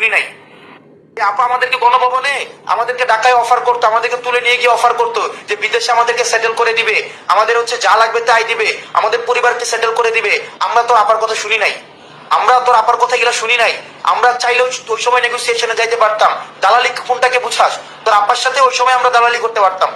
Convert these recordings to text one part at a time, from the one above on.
শুনি নাই। আপা আমাদেরকে গণভবনে আমাদেরকে ঢাকায় অফার করতো, আমাদেরকে তুলে নিয়ে গিয়ে অফার করতো যে বিদেশে আমাদেরকে সেটেল করে দিবে। আমাদের হচ্ছে যা লাগবে তাই দিবে। আমাদের পরিবারকে সেটেল করে দিবে। আমরা তো আপার কথা শুনি নাই। আমরা তোর আপার কথা গিলা শুনি নাই। আমরা চাইলেও ওই সময় নেগোসিয়েশনে যাইতে পারতাম। দালালি কোনটাকে বুঝাস? তোর আপার সাথে ওই সময় আমরা দালালি করতে পারতাম।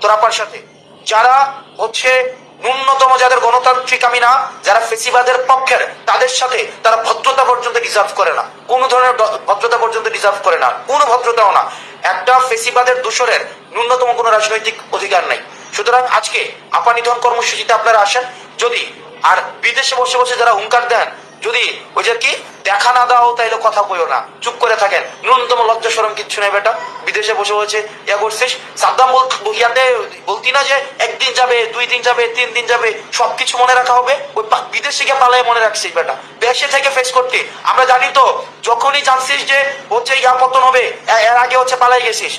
তোর আপার সাথে। যারা হচ্ছে ন্যূনতম যাদের গণতান্ত্রিক আমি না যারা ফেসিবাদের পক্ষের, তাদের সাথে তারা ভদ্রতা ডিজার্ভ করে না। কোনো ধরনের ভদ্রতা পর্যন্ত ডিজার্ভ করে না। কোনো ভদ্রতাও না। একটা ফেসিবাদের দূষণের ন্যূনতম কোনো রাজনৈতিক অধিকার নাই। সুতরাং আজকে আপানিধন কর্মসূচিতে আপনারা আসেন। যদি আর বিদেশে বসে বসে যারা হুঙ্কার দেন যদি ওই যে কি দেখা না দাও, তাইলে কথা কইও না। চুপ করে থাকেন। ন্যূনতম লজ্জা সরম কিচ্ছু নেই বেটা। বিদেশে বসে বসে ইয়া করছিস। সাদ্দাম ইয়াতে বলতি না যে একদিন যাবে, দুই দিন যাবে, তিন দিন যাবে, সবকিছু মনে রাখা হবে? ওই বিদেশে গিয়ে পালায় মনে রাখছিস বেটা। দেশে থেকে ফেস করতে। আমরা জানি তো, যখনই জানছিস যে হচ্ছে ইয়া পতন হবে এর আগে হচ্ছে পালাই গেছিস।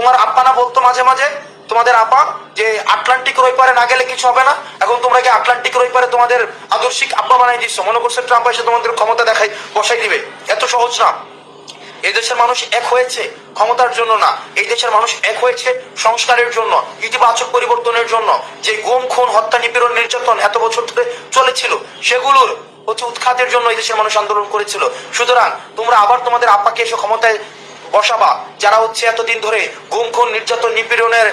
তোমার আপ্পানা বলতো মাঝে মাঝে? তোমাদের আপা যে আটলান্টিকের ওই পারে না গেলে কিছু হবে না? এখন তোমরা কি আটলান্টিকের ওই পারে তোমাদের আদর্শিক আব্বা বানাই দিচ্ছ মনে করছে ট্রাম্প এসে তোমাদের ক্ষমতা দেখাই বসাই দিবে? এত সহজ না। এই দেশের মানুষ এক হয়েছে ক্ষমতার জন্য না। এই দেশের মানুষ এক হয়েছে সংস্কারের জন্য, ইতিবাচক পরিবর্তনের জন্য। যে গুম, খুন, হত্যা, নিপীড়ন, নির্যাতন এত বছর ধরে চলেছিল সেগুলোর হচ্ছে উৎখাতের জন্য এই দেশের মানুষ আন্দোলন করেছিল। সুতরাং তোমরা আবার তোমাদের আপাকে এসে ক্ষমতায় বসাবা, যারা হচ্ছে এতদিন ধরে গুম খুন নির্যাতন, নিপীড়নের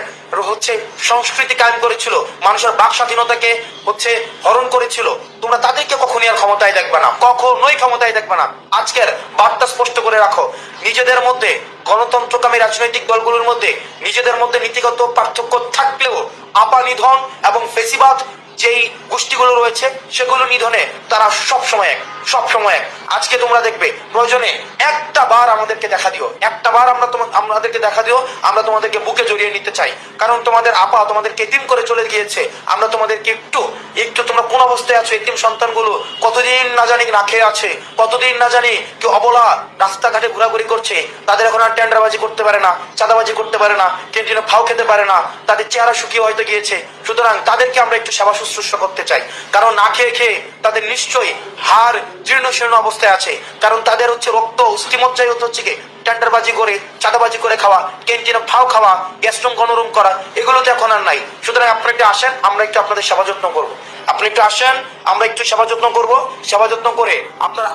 হচ্ছে সংস্কৃতি কায়েম করেছিল, মানুষের বাক স্বাধীনতাকে হচ্ছে হরণ করেছিল, তোমরা তাদেরকে কখনই আর ক্ষমতায় দেখবে না, কখনোই ক্ষমতায় দেখবে না। আজকের বার্তা স্পষ্ট করে রাখো, নিজেদের মধ্যে গণতন্ত্রকামী রাজনৈতিক দলগুলোর মধ্যে নিজেদের মধ্যে নীতিগত পার্থক্য থাকলেও আপা নিধন এবং ফেসিবাদ যেই গোষ্ঠীগুলো রয়েছে, সেগুলো নিধনে তারা সব সময় এক সব সময় এক। আজকে তোমরা দেখবে, প্রয়োজনে একটা বার আমাদেরকে দেখা দিও। একটা বার আমরা তোমা- আমাদেরকে দেখা দিও, আমরা তোমাদেরকে বুকে জড়িয়ে নিতে চাই। কারণ তোমাদের আপা তোমাদেরকে এতিম করে চলে গিয়েছে। আমরা তোমাদেরকে একটু একটু তোমরা কোন অবস্থায় আছো, এতিম সন্তানগুলো? কতদিন না জানি না খেয়ে আছে, কতদিন না জানি কেউ অবলা রাস্তাঘাটে ঘোরাঘুরি করছে, তাদের এখন আর টেন্ডারবাজি করতে পারে না, চাঁদাবাজি করতে পারে না, ক্যান্টিনে ফাও খেতে পারে না, তাদের চেহারা শুকিয়ে হয়তো গিয়েছে। সুতরাং তাদেরকে আমরা একটু সেবা শুশ্রূষা করতে চাই। কারণ না খেয়ে খেয়ে তাদের নিশ্চয়ই হাড় জীর্ণ শীর্ণ অবস্থায় আছে। কারণ তাদের হচ্ছে রক্ত হতে হচ্ছে টেন্ডারবাজি করে, চাঁদাবাজি করে খাওয়া, ক্যান্টিনে ফাও খাওয়া গ্যাস্ট্রুম গণরুম করা এগুলো তো এখন আর নাই। সুতরাং আপনারা একটু আসেন, আমরা একটু আপনাদের সেবা যত্ন করব। আপনি একটু আসেন, আমরা একটু সেবা যত্ন করব। সেবা যত্ন করে আপনার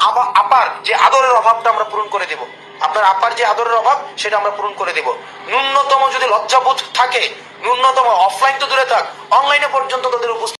আপার যে আদরের অভাবটা আমরা পূরণ করে দেব। আপনার আপার যে আদরের অভাব, সেটা আমরা পূরণ করে দেব। ন্যূনতম যদি লজ্জাবোধ থাকে, ন্যূনতম অফলাইন তো দূরে থাক অনলাইনে পর্যন্ত তাদের উপস্থিত